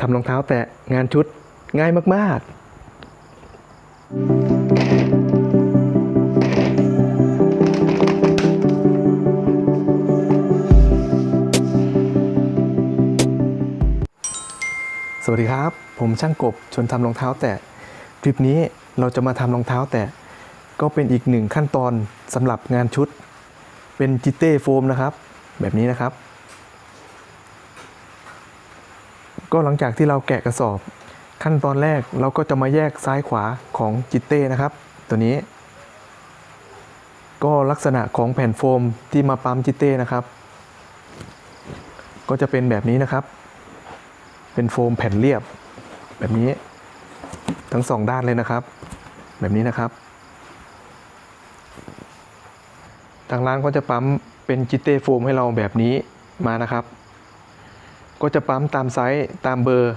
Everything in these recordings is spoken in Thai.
ทำรองเท้าแตะงานชุดง่ายมาก ๆสวัสดีครับ ผมช่างกบชวนทำรองเท้าแตะคลิปนี้เราจะมาทำรองเท้าแตะก็เป็นอีกหนึ่งขั้นตอนสำหรับงานชุด เป็นจิเต้โฟมนะครับ แบบนี้นะครับ ก็หลังจากที่เราแกะกระสอบ ขั้นตอนแรกเราก็จะมาแยกซ้ายขวาของจิตเต้นะครับ ตัวนี้ ก็ลักษณะของแผ่นโฟมที่มาปั๊มจิตเต้นะครับ ก็จะเป็นแบบนี้นะครับ เป็นโฟมแผ่นเรียบ แบบนี้ ทั้งสองด้านเลยนะครับ แบบนี้นะครับทางร้านก็จะปั๊มเป็นจิตเต้โฟมให้เราแบบนี้มานะครับ ก็จะปั๊มตามไซส์ตามเบอร์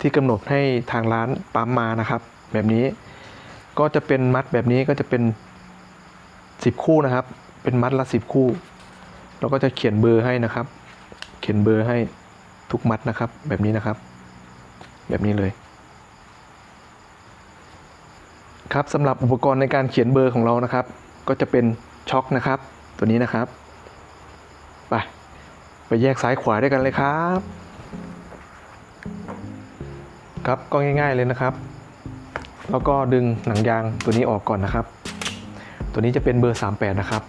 ที่กำหนดให้ทางร้านปั๊มมานะครับ แบบนี้ก็จะเป็นมัดแบบนี้ก็จะเป็น 10 คู่นะครับ เป็นมัดละ 10 คู่ เราก็จะเขียนเบอร์ให้นะครับ เขียนเบอร์ให้ทุกมัดนะครับ แบบนี้นะครับ แบบนี้เลยครับสำหรับอุปกรณ์ในการเขียนเบอร์ของเรานะครับ ก็จะเป็นช็อคนะครับ ตัวนี้นะครับ ไปแยกซ้ายขวาด้วยกันเลยครับ ครับก็ง่าย ๆเลยนะครับ แล้วก็ดึงหนังยางตัวนี้ออกก่อนนะครับ ตัวนี้จะเป็นเบอร์ 38 นะครับ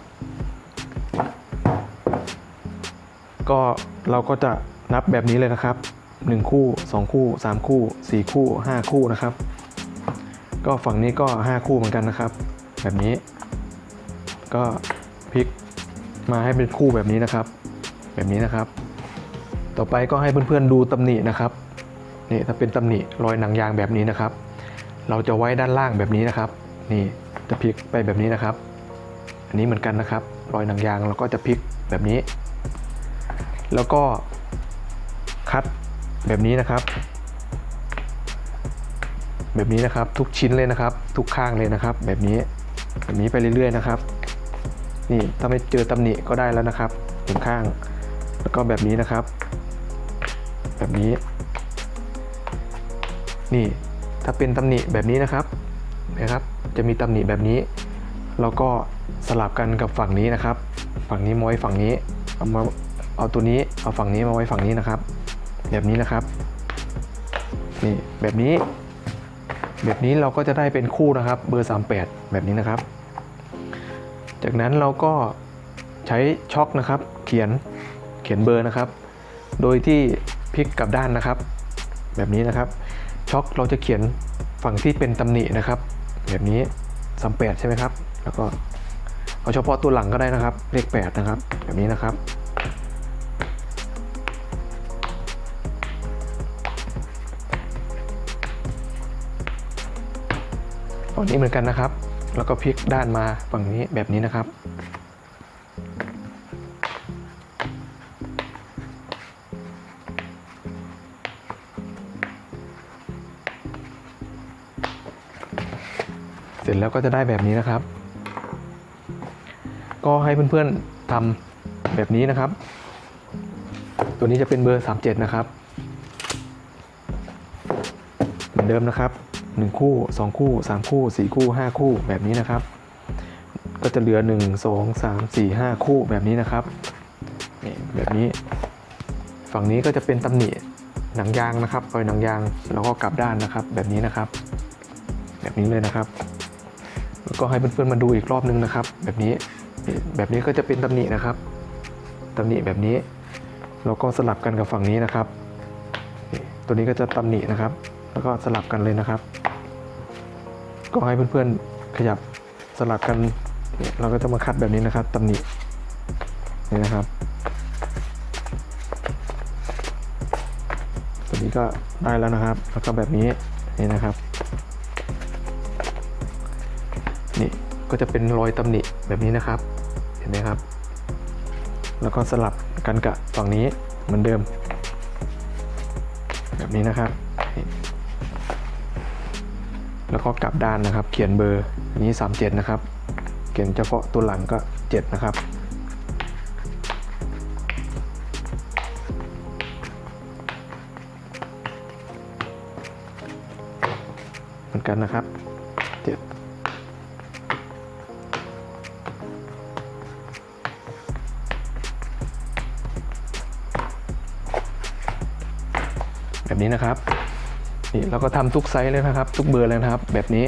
ก็เราก็จะนับแบบนี้เลยนะครับ 1 คู่ 2 คู่ 3 คู่ 4 คู่ 5 คู่นะครับ ก็ฝั่งนี้ก็ 5 คู่เหมือนกันนะครับ แบบนี้ ก็พลิกมาให้เป็นคู่แบบนี้นะครับ แบบนี้นะครับ ต่อไปก็ให้เพื่อนๆดูตำหนินะครับนี่ถ้าเป็นตำหนิรอยหนังยางแบบนี้นะครับ เราจะไว้ด้านล่างแบบนี้นะครับ นี่จะพลิกไปแบบนี้นะครับ อันนี้เหมือนกันนะครับ รอยหนังยางเราก็จะพลิกแบบนี้ แล้วก็คัดแบบนี้นะครับ แบบนี้นะครับทุกชิ้นเลยนะครับ ทุกข้างเลยนะครับ แบบนี้แบบนี้ไปเรื่อยๆนะครับ นี่ถ้าไม่เจอตำหนิก็ได้แล้วนะครับหนึ่งข้าง แล้วก็แบบนี้นะครับ แบบนี้ นี่ถ้าเป็นตำหนิแบบนี้นะครับนะครับ จะมีตำหนิแบบนี้ แล้วก็สลับกันกับฝั่งนี้นะครับ ฝั่งนี้มาไว้ฝั่งนี้เอามาเอาตัวนี้เอาฝั่งนี้มาไว้ฝั่งนี้นะครับ แบบนี้นะครับนี่แบบนี้ แบบนี้เราก็จะได้เป็นคู่นะครับ เบอร์ 38 แบบนี้นะครับ จากนั้นเราก็ใช้ช็อคนะครับ เขียน ขียนเบอร์นะครับ โดยที่พลิกกลับด้านนะครับ แบบนี้นะครับ ช็อคเราจะเขียนฝั่งที่เป็นตำหนินะครับ แบบนี้38ใช่ไหมครับ แล้วก็เอาเฉพาะตัวหลังก็ได้นะครับ เลข 8 นะครับ แบบนี้นะครับฝั่งนี้เหมือนกันนะครับ แล้วก็พลิกด้านมาฝั่งนี้แบบนี้นะครับ เสร็จแล้วก็จะได้แบบนี้นะครับ ก็ให้เพื่อนๆทำแบบนี้นะครับ ตัวนี้จะเป็นเบอร์ 37 นะครับ เหมือนเดิมนะครับ 1 คู่ 2 คู่ 3 คู่ 4 คู่ 5 คู่แบบนี้นะครับ ก็จะเหลือ 1 2 3 4 5 คู่แบบนี้นะครับนี่แบบนี้ ฝั่งนี้ก็จะเป็นตำหนิหนังยางนะครับรอยหนังยางแล้วก็กลับด้านนะครับ แบบนี้นะครับ แบบนี้เลยนะครับ แล้วก็ให้เพื่อนๆมาดูอีกรอบนึงนะครับ แบบนี้แบบนี้ก็จะเป็นตำหนินะครับตำหนิแบบนี้แล้วก็สลับกันกับฝั่งนี้นะครับ ตัวนี้ก็จะตำหนินะครับ แล้วก็สลับกันเลยนะครับ ก็ให้เพื่อนๆขยับสลับกัน เราก็จะมาคัดแบบนี้นะครับตำหนินี่นะครับตัวนี้ก็ได้แล้วนะครับ แล้วก็แบบนี้นี่นะครับ ก็จะเป็นรอยตำหนิแบบนี้นะครับ เห็นไหมครับ แล้วก็สลับกันกับฝั่งนี้เหมือนเดิม แบบนี้นะครับ แล้วก็กลับด้านนะครับ เขียนเบอร์อันนี้ 37 นะครับ เขียนเฉพาะตัวหลังก็ 7 นะครับเหมือนกันนะครับ 7 แบบนี้นะครับนี่เราก็ทำทุกไซส์เลยนะครับ ทุกเบอร์เลยนะครับ แบบนี้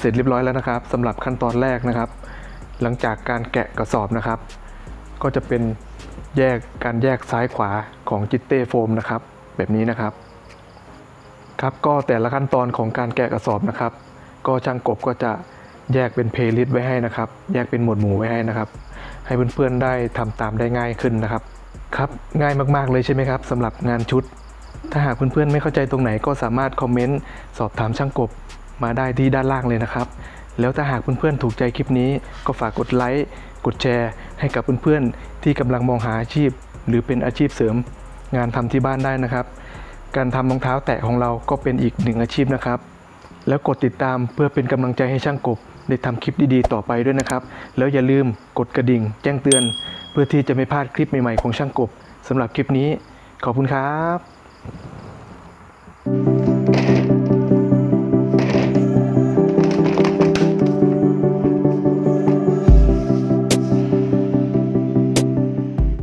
เสร็จเรียบร้อยแล้วนะครับสำหรับขั้นตอนแรกนะครับ หลังจากการแกะกระสอบนะครับ ก็จะเป็นแยกการแยกซ้ายขวาของจิตเต้โฟมนะครับ แบบนี้นะครับครับก็แต่ละขั้นตอนของการแกะกระสอบนะครับ ก็ช่างกบก็จะแยกเป็นเพลย์ลิสต์ไว้ให้นะครับ แยกเป็นหมวดหมู่ไว้ให้นะครับ ให้เพื่อนๆได้ทำตามได้ง่ายขึ้นนะครับครับง่ายมากๆเลยใช่ไหมครับสำหรับงานชุด ถ้าหากเพื่อนๆไม่เข้าใจตรงไหนก็สามารถคอมเมนต์สอบถามช่างกบ มาได้ที่ด้านล่างเลยนะครับ แล้วถ้าหากเพื่อนๆถูกใจคลิปนี้ ก็ฝากกดไลค์กดแชร์ ให้กับเพื่อนๆที่กำลังมองหาอาชีพ หรือเป็นอาชีพเสริม งานทำที่บ้านได้นะครับ การทำรองเท้าแตะของเราก็เป็นอีกหนึ่งอาชีพนะครับ แล้วกดติดตามเพื่อเป็นกำลังใจให้ช่างกบได้ทำคลิปดีๆต่อไปด้วยนะครับ แล้วอย่าลืมกดกระดิ่ง แจ้งเตือน เพื่อที่จะไม่พลาดคลิปใหม่ๆของช่างกบสำหรับคลิปนี้ ขอบคุณครับ